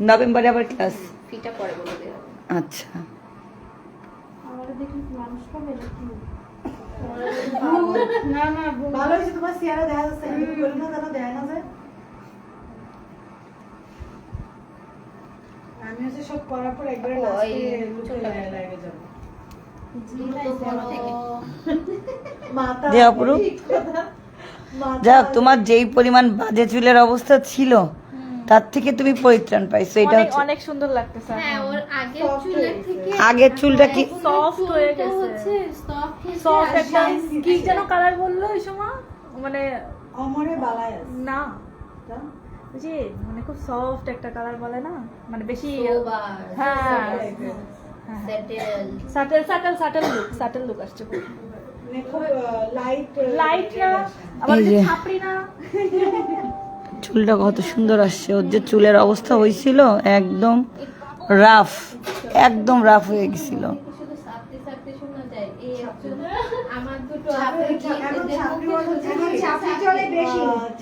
নভেম্বরে আবার ক্লাস ফিটা পরে বলে দেবো। আচ্ছা। আমি হচ্ছে সব করার পর একবারে। লাগে যাব। থেকে মাথা যে অপরূপ। ঠিক কথা। মাথা- যাক তোমার যেই পরিমাণ বাজে চুলের অবস্থা ছিল তার থেকে তুমি পরিত্রাণ পাইছো এটা অনেক হচ্ছে অনেক সুন্দর লাগতেছে হ্যাঁ ওর আগের Soft চুলের থেকে। আগের চুলটা কি Soft হয়ে গেছে। সফট আর একটা কি যেন কালার বলল ওই সময় মানে অমরে বালায় আছে না? যে মানে খুব সফট একটা কালার বলে না মানে বেশি হ্যাঁ settle। Settle settle settle look settle look আসছে মানে চুলটা কত সুন্দর আসছে ওর যে চুলের অবস্থা হয়েছিল একদম রাফ একদম রাফ হয়ে গেছিল।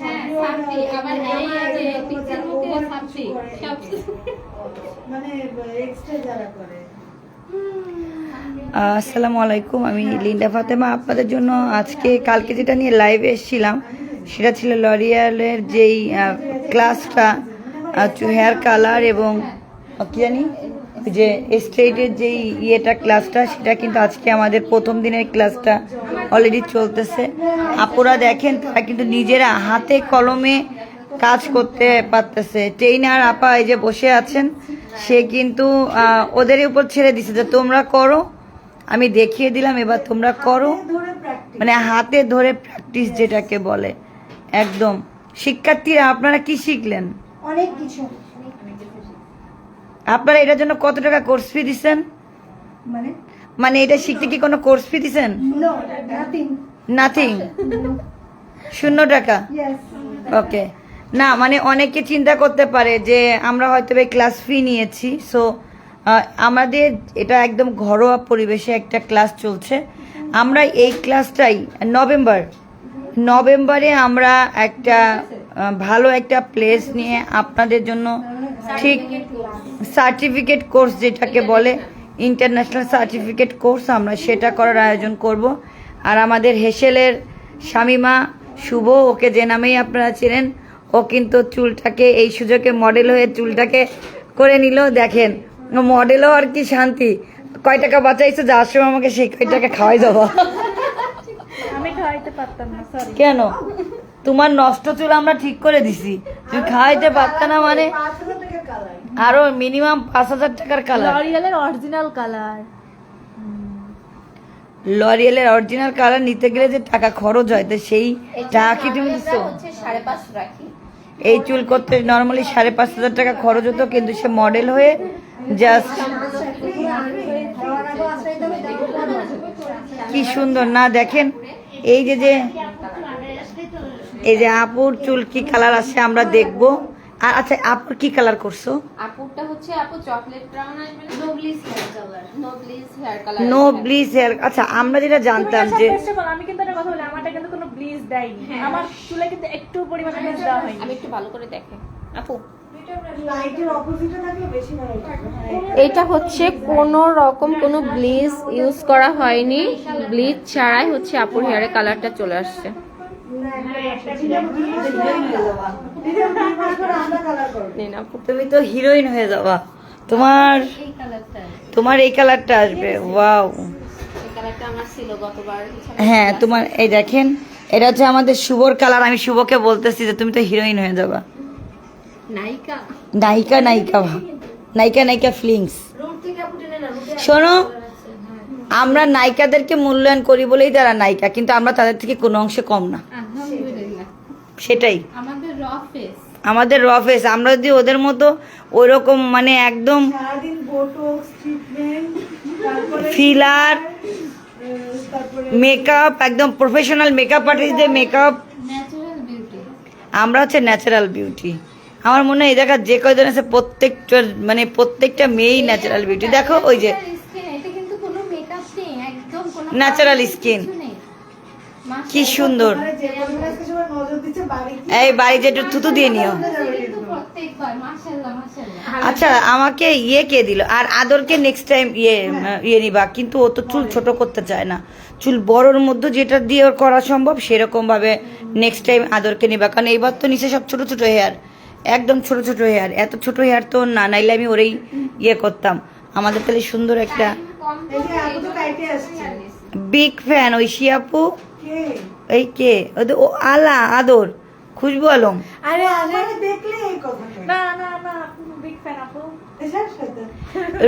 হ্যাঁ মানে এক্সট্রা যারা করে। আসসালামু আলাইকুম, আমি লিন্ডা ফাতেমা। আপনাদের জন্য আজকে, কালকে যেটা নিয়ে লাইভে এসেছিলাম, সেটা ছিল লরিয়ালের যেই ক্লাসটা হেয়ার কালার এবং কি জানি যে স্ট্রেটের যেই ইয়েটা ক্লাসটা সেটা কিন্তু আজকে আমাদের প্রথম দিনের ক্লাসটা অলরেডি চলতেছে। আপুরা দেখেন, তারা কিন্তু নিজেরা হাতে কলমে কাজ করতে পারতেছে। ট্রেনার আপা এই যে বসে আছেন, সে কিন্তু ওদের উপর ছেড়ে দিছে যে তোমরা করো আমি দেখিয়ে দিলাম এবার তোমরা করো। মানে হাতে ধরে প্র্যাকটিস যেটাকে বলে। একদম। শিক্ষার্থীরা আপনারা কি শিখলেন? অনেক কিছু। আপনারা এটার জন্য কত টাকা কোর্স ফি দিচ্ছেন মানে? মানে এটা শিখতে কি কোনো কোর্স ফি দিচ্ছেন নাথিং নাথিং শূন্য টাকা? ওকে না মানে অনেকে চিন্তা করতে পারে যে আমরা হয়তো ক্লাস ফি নিয়েছি সো আমাদের এটা একদম ঘরোয়া পরিবেশে একটা ক্লাস চলছে। আমরা এই ক্লাসটাই নভেম্বর, নভেম্বরে আমরা একটা ভালো একটা প্লেস নিয়ে আপনাদের জন্য ঠিক সার্টিফিকেট কোর্স যেটাকে বলে ইন্টারন্যাশনাল সার্টিফিকেট কোর্স আমরা সেটা করার আয়োজন করব। আর আমাদের হেসেলের স্বামীমা শুভ, ওকে যে নামেই আপনারা চেনেন, ও কিন্তু চুলটাকে, এই সুযোগে মডেল হয়ে চুলটাকে করে নিল। দেখেন মডেলও আর কি শান্তি। কয় টাকা বাঁচাইছো যাওয়ার সময় আমাকে সেই কয় টাকা খাওয়াই দেবো। আমি খাওয়াইতে পারতাম না সরি কেন? তোমার নষ্ট চুল আমরা ঠিক করে দিছি। তুমি খাওয়াইতে পারত না মানে পাঁচ হাজার টাকার কালার আরও মিনিমাম পাঁচ হাজার টাকার কালার লরিয়ালের অরিজিনাল কালার লরিয়ালের অরিজিনাল কালার নিতে গেলে যে টাকা খরচ হয় তো সেই টাকা কি তুমি দিচ্ছো হচ্ছে সাড়ে পাঁচশো রাখি এই চুল করতে নর্মালি সাড়ে পাঁচ হাজার টাকা খরচ হতো, কিন্তু সে মডেল হয়ে জাস্ট কি সুন্দর। না, দেখেন, এই যে যে, এই যে আপুর চুল কি কালার আছে আমরা দেখব। আচ্ছা আপুর কি কালার করছ? আপুরটা হচ্ছে আপু চকলেট ব্রাউন আসবে no bleach hair colour no bleach hair colour no bleach hair আচ্ছা আমরা যেটা জানতাম যে আমি কিন্তু একটা কথা বলি আমারটা কিন্তু কোনো ব্লিজ দেয়নি। আমার চুলে কিন্তু একটু পরিমাণে ব্লিজ দেওয়া হয়নি। আমি একটু ভালো করে দেখে। আপু। এটা হচ্ছে কোনো রকম কোনো ব্লিচ ইউজ করা হয়নি। ব্লিচ ছাড়াই হচ্ছে আপুর হেয়ারে কালারটা চলে আসছে। আপু তুমি তো হিরোইন হয়ে যাবা। তোমার তোমার এই কালারটা আসবে ওয়াও। হ্যাঁ তোমার এই দেখেন এটা হচ্ছে আমাদের শুভর কালার। আমি শুভকে বলতেছি যে তুমি তো হিরোইন হয়ে যাবা। নায়িকা। নায়িকা নায়িকা নায়িকা নায়িকা ফিলিংস। শোনো আমরা নায়িকাদেরকে মূল্যায়ন করি বলেই তারা নায়িকা কিন্তু আমরা তাদের থেকে কোনো অংশে কম না। সেটাই। আমাদের র ফেস রফেস আমরা যদি ওদের মতো ওইরকম মানে একদম সারাদিন বোটক্স ট্রিটমেন্ট তারপরে ফিলার মেকআপ একদম প্রফেশনাল মেকআপ আর্টিস্টদের মেকআপ আমরা হচ্ছে ন্যাচারাল বিউটি আমার মনে হয় এই দেখা যে কয়জন আছে প্রত্যেকটা মানে প্রত্যেকটা মেয়েই ন্যাচারাল বিউটি দেখো ওই যে ন্যাচারাল স্কিন কি সুন্দর। এই বাড়ি যে একটু থুতু দিয়ে নিও। আচ্ছা আমাকে ইয়ে কে দিল? আর আদরকে নেক্সট টাইম ইয়ে ইয়ে নিবা। কিন্তু ও তো চুল ছোট করতে চায় না। চুল বড়র মধ্যে যেটা দিয়ে ওর করা সম্ভব সেরকম ভাবে নেক্সট টাইম আদরকে নিবা। কারণ এইবার তো নিচে সব ছোট ছোট হেয়ার একদম ছোট ছোট হেয়ার এত ছোট হেয়ার তো না নাইলে আমি ওরেই ইয়ে করতাম। আমাদের তাহলে সুন্দর একটা আপু বিগ ফ্যান ওই শিয়াপু কে এই কে? ওদের ও আলা আদর খুশবু আলম। আরে আমারে দেখলে এই কথা না না না বিগ ফ্যান আপু।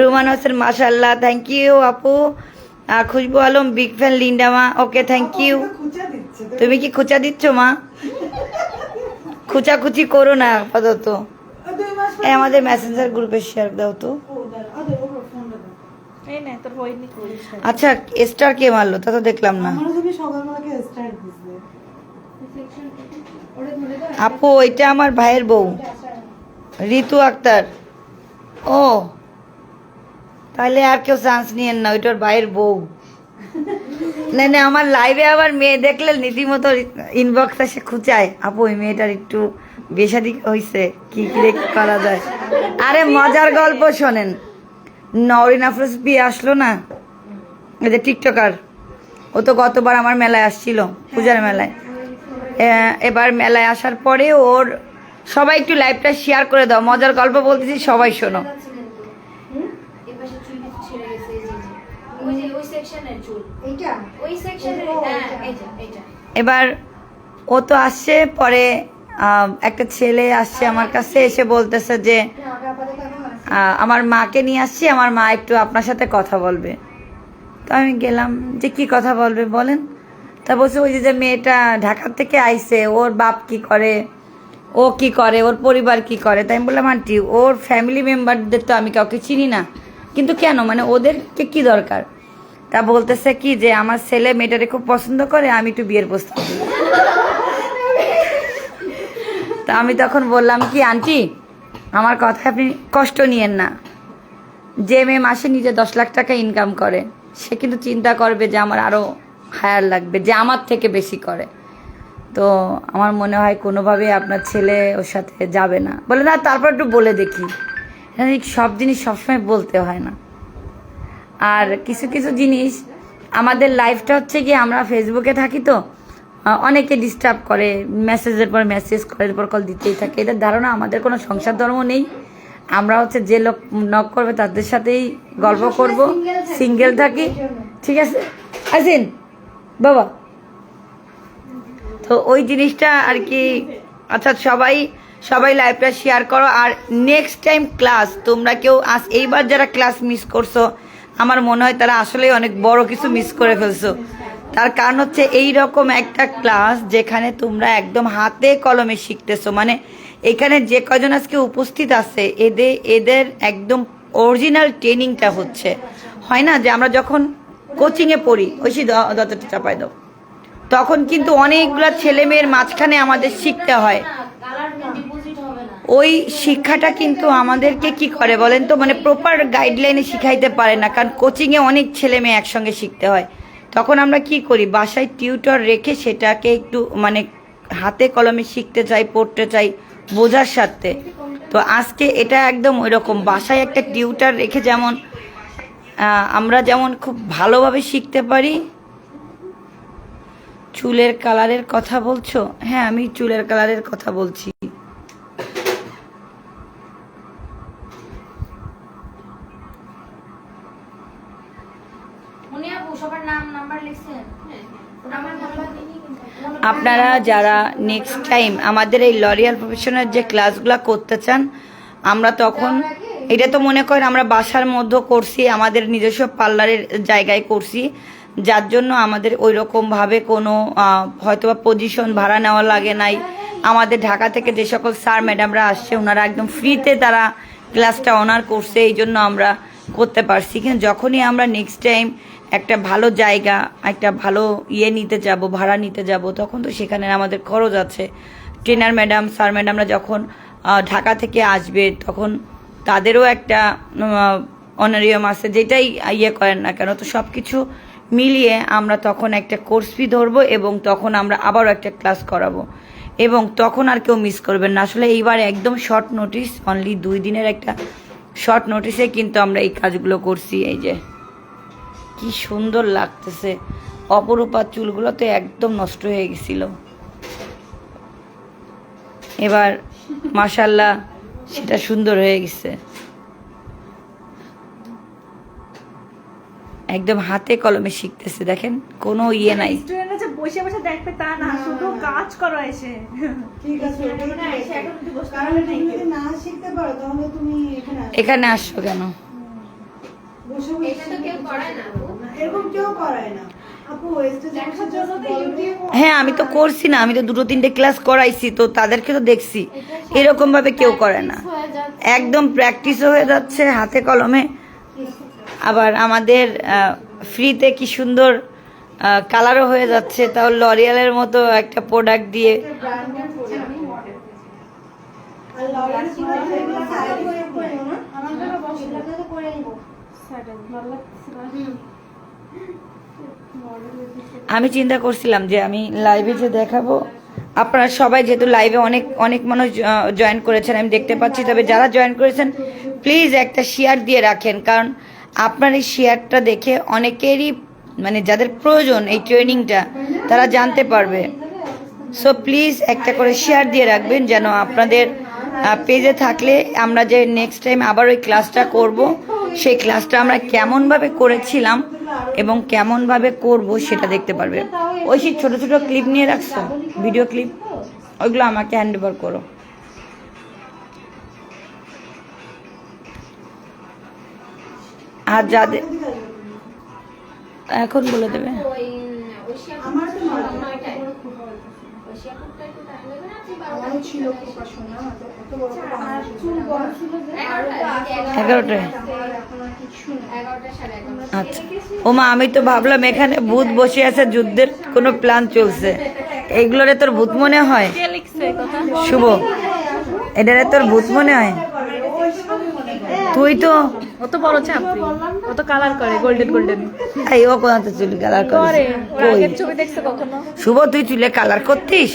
রুমান হোসেন মাশাল্লাহ থ্যাংক ইউ আপু। আর খুশবু আলম বিগ ফ্যান লিন্ডামা ওকে থ্যাংক ইউ তুমি কি খুচা দিচ্ছ মা? খুচাখুচি করো না আপাতত। এই আমাদের মেসেঞ্জার গ্রুপে শেয়ার দাও তো। ও দাঁড়া আদে ও ফোনটা দাও। এই নে তোর বই নি। করিস আচ্ছা স্টার কে মারলো? তা তো দেখলাম না আমারও তুমি সকালবেলাকে স্টার্ট দিছিলে আপু এটা আমার ভাইয়ের বউ ঋতু আক্তার। ও তাহলে আর কেউ চান্স নিয়েন না ওইটার ভাইয়ের বউ। না না আমার লাইভে আবার মেয়ে দেখলে রীতিমতো ইনবক্স এসে খুঁচায়। আপু ওই মেয়েটার একটু বেশাদি হয়েছে কি কি রে কি করা যায়? আরে মজার গল্প শোনেন। নরিন আফরোজ বিয়ে আসলো না? এই যে টিকটকার ও তো গতবার আমার মেলায় আসছিল পূজার মেলায়। এ- এবার মেলায় আসার পরে ওর, সবাই একটু লাইভটা শেয়ার করে দাও। মজার গল্প বলতেছি, সবাই শোনো। এবার ও তো আসছে, পরে একটা ছেলে আসছে আমার কাছে, এসে বলতেছে যে আমার মাকে নিয়ে আসছি, আমার মা একটু আপনার সাথে কথা বলবে। তো আমি গেলাম, যে কি কথা বলবে বলেন? তা বলছে, ওই যে মেয়েটা ঢাকা থেকে আইছে, ওর বাপ কি করে? ও কি করে? ওর পরিবার কি করে? তাই আমি বললাম, আন্টি, ওর ফ্যামিলি মেম্বারদের তো আমি কাউকে চিনি না। কিন্তু কেন? মানে ওদেরকে কি দরকার? তা বলতেছে কি যে, আমার ছেলে মেয়েটারে খুব পছন্দ করে, আমি একটু বিয়ের প্রস্তাব তা আমি তখন বললাম কি, আন্টি, আমার কথা আপনি কষ্ট নিয়েন না। যে মেয়ে মাসে নিজে দশ লাখ টাকা ইনকাম করে, সে কিন্তু চিন্তা করবে যে আমার আরও হায়ার লাগবে যে আমার থেকে বেশি করে। তো আমার মনে হয় কোনোভাবে আপনার ছেলে ওর সাথে যাবে না। বলে না তারপর একটু বলে দেখি। সব জিনিস সবসময় বলতে হয় না। আর কিছু কিছু জিনিস আমাদের লাইফটা হচ্ছে কি আমরা ফেসবুকে থাকি তো অনেকে ডিস্টার্ব করে মেসেজের পর মেসেজ কলের পর কল দিতেই থাকে। এদের ধারণা আমাদের কোনো সংসার ধর্ম নেই। আমরা হচ্ছে যে লোক নক করবে তাদের সাথেই গল্প করব। সিঙ্গেল থাকি। ঠিক আছে? আসিন। বাবা। তো ওই জিনিসটা আর কি আচ্ছা সবাই সবাই লাইভটা শেয়ার করো। আর নেক্সট টাইম ক্লাস তোমরা কেউ আস, এইবার যারা ক্লাস মিস করছ, আমার মনে হয় তারা আসলেই অনেক বড় কিছু মিস করে ফেলছো। তার কারণ হচ্ছে এই রকম একটা ক্লাস যেখানে তোমরা একদম হাতে কলমে শিখতেছো। মানে এখানে যে কজন আজকে উপস্থিত আছে এদের এদের একদম অরিজিনাল ট্রেনিংটা হচ্ছে। হয় না যে আমরা যখন কোচিংয়ে পড়ি। ঐশী দত্তটা চাপাই দাও। তখন কিন্তু অনেকগুলো ছেলে মেয়ের মাঝখানে আমাদের শিখতে হয়। ওই শিক্ষাটা কিন্তু আমাদেরকে কি করে বলেন তো? মানে প্রপার গাইডলাইনে শিখাইতে পারে না, কারণ কোচিংয়ে অনেক ছেলে মেয়ে একসঙ্গে শিখতে হয়। তখন আমরা কি করি? বাসায় টিউটর রেখে সেটাকে একটু মানে হাতে কলমে শিখতে চাই, পড়তে চাই, বোঝার সাথে তো আজকে এটা একদম ওই রকম বাসায় একটা টিউটার রেখে যেমন আমরা যেমন খুব ভালোভাবে শিখতে পারি চুলের কালারের কথা বলছো? হ্যাঁ আমি চুলের কালারের কথা বলছি। আপনারা যারা নেক্সট টাইম আমাদের এই লরিয়াল প্রফেশনের যে ক্লাসগুলো করতে চান আমরা তখন এটা তো মনে করেন আমরা বাসার মধ্যে করছি, আমাদের নিজস্ব পার্লারের জায়গায় করছি। যার জন্য আমাদের ওই রকমভাবে কোনো হয়তোবা পজিশন ভাড়া নেওয়া লাগে নাই। আমাদের ঢাকা থেকে যে সকল স্যার ম্যাডামরা আসছে, ওনারা একদম ফ্রিতে তারা ক্লাসটা অনার করছে, এই জন্য আমরা করতে পারছি। কিন্তু যখনই আমরা নেক্সট টাইম একটা ভালো জায়গা, একটা ভালো ইয়ে নিতে যাব, ভাড়া নিতে যাব, তখন তো সেখানে আমাদের খরচ আছে। ট্রেনার ম্যাডাম স্যার ম্যাডামরা যখন ঢাকা থেকে আসবে, তখন তাদেরও একটা অনারিয়াম আছে, যেটাই ইয়ে করেন না কেন, তো সব কিছু মিলিয়ে আমরা তখন একটা কোর্স ফি ধরবো এবং তখন আমরা আবারও একটা ক্লাস করাবো। এবং তখন আর কেউ মিস করবেন না। আসলে এইবার একদম শর্ট নোটিস অনলি দুই দিনের একটা শর্ট নোটিসে কিন্তু আমরা এই কাজগুলো করছি, এই যে। কি সুন্দর লাগতেছে। অপরূপার চুলগুলো তো একদম নষ্ট হয়ে গেছিল। এবার মাসাল্লাহ সেটা সুন্দর হয়ে গেছে। একদম হাতে কলমে শিখতেছে দেখেন কোনো ইয়ে নাই। বসে বসে দেখবে তা না শুধু কাজ করো এসে। ঠিক আছে ওটাই ঠিক আছে। কারণ তুমি যদি না শিখতে পারো তাহলে তুমি এখানে আসো। আসছো কেন? বসে বসে এটা তো কেউ করায় না আপু। না, এরকম কেউ করায় না। হ্যাঁ আমি তো করছি না আমি তো দুটো তিনটে ক্লাস করাইছি তো তাদেরকে তো দেখছি। এরকম ভাবে কেউ করে না। একদম প্র্যাকটিসও হয়ে যাচ্ছে হাতে কলমে। আবার আমাদের ফ্রিতে কি সুন্দর কালারও হয়ে যাচ্ছে। তাও লরিয়ালের মতো একটা প্রোডাক্ট দিয়ে। করে আমি চিন্তা করছিলাম যে আমি লাইভে যে দেখাবো, আপনারা সবাই যেহেতু লাইভে অনেক অনেক মানুষ জয়েন করেছেন, আমি দেখতে পাচ্ছি। তবে যারা জয়েন করেছেন প্লিজ একটা শেয়ার দিয়ে রাখেন, কারণ আপনার এই শেয়ারটা দেখে অনেকেরই মানে যাদের প্রয়োজন এই ট্রেনিংটা তারা জানতে পারবে। সো প্লিজ একটা করে শেয়ার দিয়ে রাখবেন, যেন আপনাদের পেজে থাকলে আমরা যে নেক্সট টাইম আবার ওই ক্লাসটা করব, সেই ক্লাসটা আমরা কেমনভাবে করেছিলাম এবং কেমনভাবে করব সেটা দেখতে পারবে। ওই সেই ছোটো ছোটো ক্লিপ নিয়ে রাখছো? ভিডিও ক্লিপ ওইগুলো আমাকে হ্যান্ড ওভার করো। আর যাদের এখন বলে দেবে। আমার ছিল প্রকাশনা বড়? এগারোটায়। আচ্ছা ওমা আমি তো ভাবলাম এখানে ভূত বসে আছে যুদ্ধের কোনো প্ল্যান চলছে। এইগুলোরে তোর ভূত মনে হয়? শুভ এটারে তোর ভূত মনে হয়? তুই তো ও বড় চাপড়ি ও কালার করে গোল্ডেন গোল্ডেন এই ও কোথা থেকে চুল কালার করে? করে ছবি দেখছে কখনো? শুভ তুই চুলে কালার করতিস?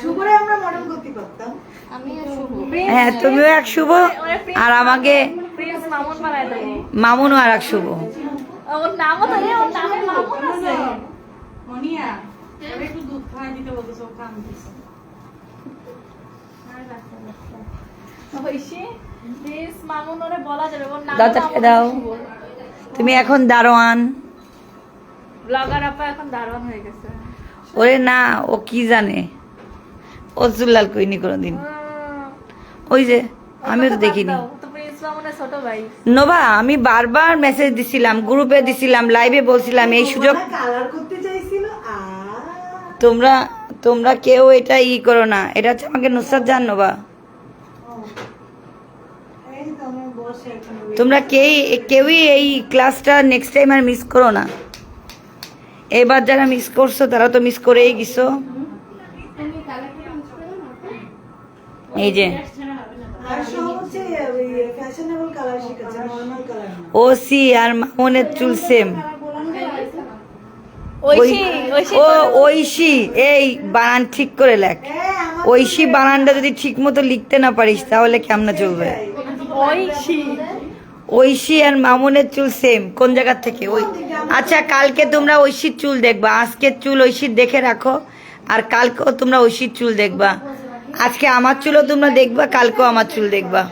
শুভরে আমরা মডেল করতে পারতাম আমি আর শুভ। হ্যাঁ তুমিও এক শুভ আর আমাকে মামুন মামুনও আর এক শুভ। নাম দাও। তুমি এখন দারোয়ান। ব্লগার আপা এখন দারুণ হয়ে গেছে। ওরে না ও কি জানে? ও চুল্লাল কইনি কোনোদিন। ওই যে আমিও তো দেখিনি। নোভা আমি বারবার মেসেজ দিছিলাম গ্রুপে দিছিলাম লাইভে বলছিলাম এই সুযোগ তোমরা তোমরা কেউ এটা ই করো না এটা হচ্ছে আমাকে নুসরাত জান নোভা। তোমরা কেই কেউই এই ক্লাসটা নেক্সট টাইম আর মিস করো না। এবার যারা মিস করছ তারা তো মিস করেই গেছো? এই যে। আর সব হচ্ছে ওই ফ্যাশনেবল কালার শিখাচ্ছে নর্মাল কালার না। ও সি আর মামনের চুল সেম ঐশী ঐশী ও ঐশী এই বানান ঠিক করে লেখ। ঐশী বানানটা যদি ঠিক মতো লিখতে না পারিস তাহলে কেমন চলবে? ঐশী ঐশী আর মামুনের চুল সেম কোন জায়গার থেকে? ওই আচ্ছা কালকে তোমরা ঐশীর চুল দেখবা। আজকের চুল ঐশীর দেখে রাখো আর কালকেও তোমরা ঐশীর চুল দেখবা। আজকে আমার চুলও তোমরা দেখবা, কালকেও আমার চুল দেখবা।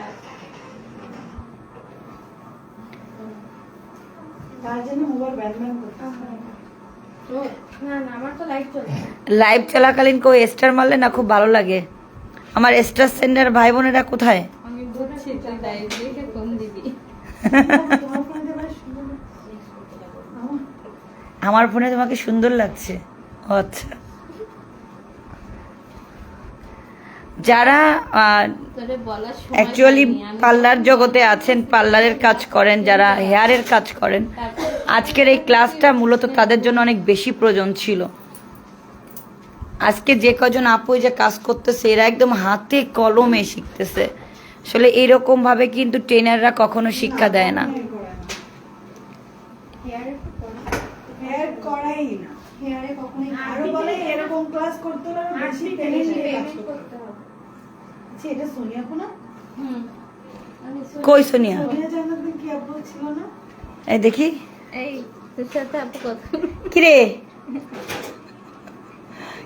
লাইভ চলাকালীন কেউ স্টার মারলে না খুব ভালো লাগে। আমার স্টার সেন্টার ভাই বোনেরা কোথায়? আমার ফোনে তোমাকে সুন্দর লাগছে। আচ্ছা। যারা অ্যাকচুয়ালি পার্লার জগতে আছেন পার্লারের কাজ করেন যারা হেয়ারের কাজ করেন আজকের এই ক্লাসটা মূলত তাদের জন্য অনেক বেশি প্রয়োজন ছিল। আজকে যে কজন আপু যে কাজ করতেছে এরা একদম হাতে কলমে শিখতেছে। আসলে এরকম ভাবে কিন্তু ট্রেনাররা কখনো শিক্ষা দেয় না। করাই না। হেয়ারে কখনোই আরও বলে এরকম ক্লাস করতে হলে বেশি পেমেন্ট কাজ করতে হবে। আচ্ছা এটা সোনিয়া কোনা কই সোনিয়া? সোনিয়া কি আপু ছিল না? এই দেখি। এই তোর সাথে আপু কথা। কিরে?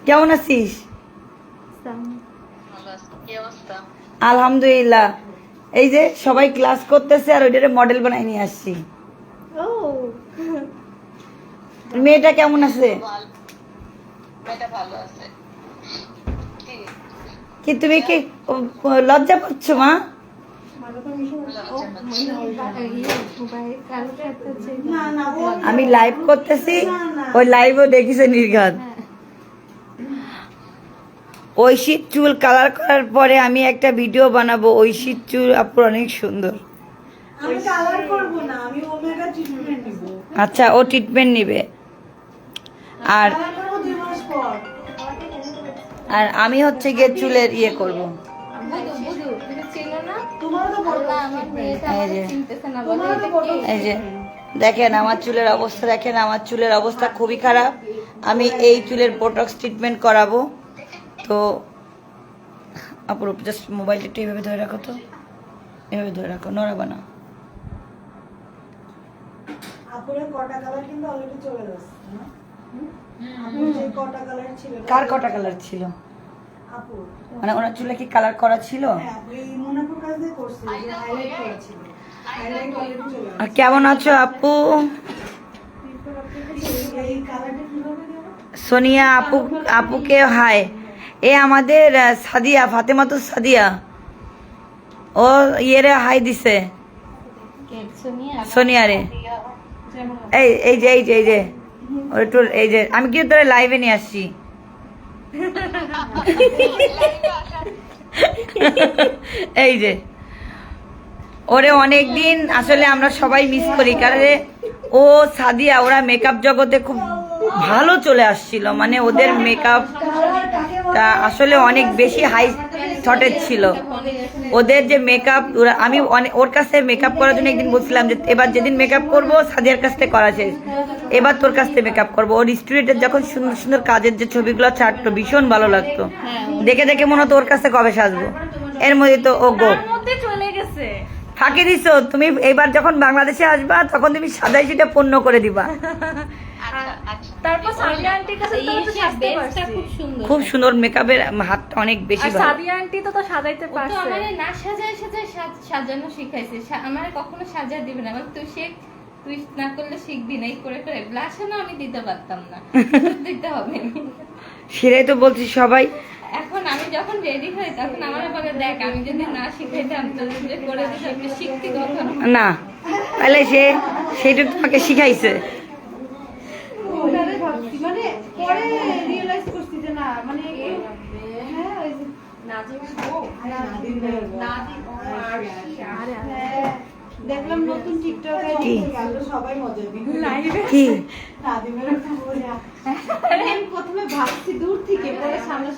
কেমন আছিস? আলহামদুলিল্লাহ। এই যে সবাই ক্লাস করতেছে আর ওইটারে মডেল বানাই নিয়ে আসছি। ও। মেয়েটা কেমন আছে। কি তুমি কি লজ্জা পাচ্ছ মা? আমি লাইভ করতেছি ওই লাইভও দেখিছে নির্ঘাত। ঐশীর চুল কালার করার পরে আমি একটা ভিডিও বানাবো ঐশীর চুল আপুর অনেক সুন্দর। আচ্ছা ও ট্রিটমেন্ট নিবে। আর কালার করব দুই মাস পর। আর আমি হচ্ছে গিয়ে চুলের ইয়ে করব। এই যে। দেখেন আমার চুলের অবস্থা দেখেন আমার চুলের অবস্থা খুবই খারাপ। আমি এই চুলের বোটক্স ট্রিটমেন্ট করাবো। তো আপুর জাস্ট মোবাইলটা একটু এভাবে ধরে রাখো তো। এভাবে ধরে রাখো নড়াবা না। আপুরের কটা কালার কিন্তু অলরেডি চলে যাচ্ছে ছিল? কার কটা কালার ছিল? মানে ওনার চুলে কি কালার করা ছিল? হ্যাঁ চলে আর কেমন আছো আপু? সোনিয়া আপু আপুকে হায় এ আমাদের সাদিয়া ফাতেমা তো সাদিয়া। ও ইয়েরে হাই দিছে। সোনিয়া রে এই এই যে এই যে এই যে। এই যে, আমি কি তোরে লাইভে নিয়ে আসছি। এই যে, ওরে অনেক দিন আসলে আমরা সবাই মিস করি, কারণ ও সাদিয়া, ওরা মেকআপ জগতে খুব ভালো চলে আসছিল মানে ওদের মেকআপ তা আসলে অনেক বেশি হাই থটের ছিল। ওদের যে মেকআপ আমি ওর কাছে মেকআপ করার জন্য একদিন বলছিলাম যে এবার যেদিন মেকআপ করব সাদিয়ার কাছ থেকে করা শেষ। এবার তোর কাছ থেকে মেকআপ করব। ওর স্টুডেন্টের যখন সুন্দর সুন্দর কাজের যে ছবিগুলো ছাড়তো ভীষণ ভালো লাগতো। দেখে দেখে মনে হতো ওর কাছে কবে সাজবো। এর মধ্যে তো ও গো। ফাঁকি দিছো। তুমি এবার যখন বাংলাদেশে আসবা তখন তুমি সাদাই সেটা পণ্য করে দিবা। তারপর সাদিয়া আন্টির কাছে তো সাজতে পারছি। খুব সুন্দর। খুব সুন্দর মেকআপের হাতটা অনেক বেশি ভালো। সাদিয়া আন্টি তো তো সাজাইতে ও তো আমারে না সাজায় সাজায় সাজানো শিখাইছে। আমারে কখনো সাজা দিবে না। তুই শেখ তুই না করলে শিখবি না। এই করে করে। ব্লাশও আমি দিতে পারতাম না। দিতে হবে সেটাই তো বলছি সবাই। এখন আমি যখন রেডি হই তখন আমার বলে দেখ আমি যদি না শিখাইতাম যে করে দিতাম শিখতি কখনো না তাহলে সে সেটা তোমাকে শিখাইছে। পরে রিয়েলাইজ করছি যে না মানে হ্যাঁ ওই দেখলাম নতুন টিকটক সবাই মজা দিবে কি? নাদিমের একটা প্রথমে ভাবছি দূর থেকে পরে সামনে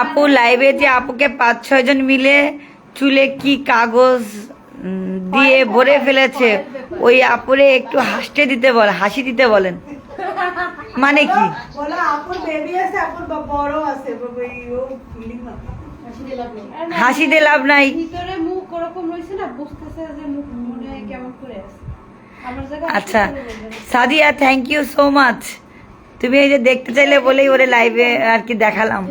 আপু লাইভে যে আপুকে পাঁচ ছয় জন মিলে চুলে কি কাগজ দিয়ে ভরে ফেলেছে ওই আপুরে একটু হাসতে দিতে বল হাসি দিতে বলেন। মানে কি? বলো আপুর বেবি আছে আপুর বা- বড় আছে ওই ও ফিলিং হাসি দিয়ে লাভ নাই। ভিতরে মুখ ওরকম রয়েছে না বুঝতেছে যে মুখ মনে কেমন করে আছে। আচ্ছা Sadia thank you so much তুমি এই যে দেখতে চাইলে বলেই ওরে লাইভে আর কি দেখালাম।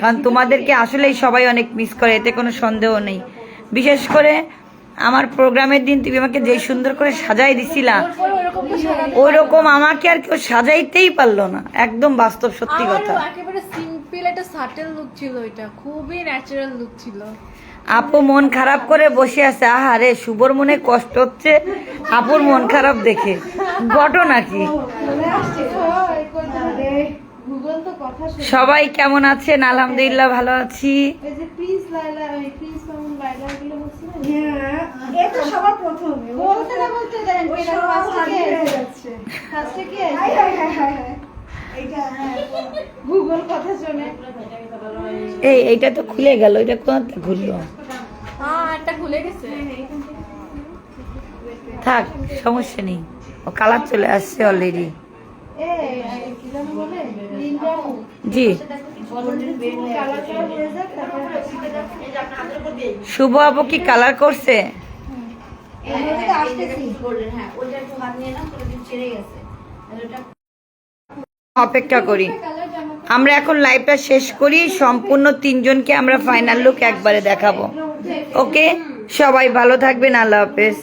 কারণ তোমাদেরকে আসলেই সবাই অনেক মিস করে এতে কোনো সন্দেহ নেই। বিশেষ করে আমার প্রোগ্রামের দিন তুমি আমাকে যে সুন্দর করে সাজাই দিছিলা ওই রকম আমাকে আর কেউ সাজাইতেই পারল না। একদম বাস্তব সত্যি কথা। একেবারে সিম্পল একটা সাটেল লুক ছিল এটা খুবই ন্যাচারাল লুক ছিল। আপু মন খারাপ করে বসে আছে আহারে শুভর মনে কষ্ট হচ্ছে। আপুর মন খারাপ দেখে। ঘটনা কি সবাই কেমন আছেন? আলহামদুলিল্লাহ ভালো আছি। এই হ্যাঁ সবার প্রথম। বলতে না বলতে then first hi hi hi hi এইটা হ্যাঁ। গুগল কথা শুনে। এই এইটা তো খুলে গেল এটা কোন ঘুরলো? হ্যাঁ খুলে গেছে। থাক। সমস্যা নেই। ও কালার চলে আসছে অলরেডি জি। শুভ আপু কি কালার করছে? অপেক্ষা করি। আমরা এখন লাইভটা শেষ করি। সম্পূর্ণ তিনজনকে আমরা ফাইনাল লুক একবারে দেখাবো। ওকে সবাই ভালো থাকবেন। আল্লাহ হাফেজ।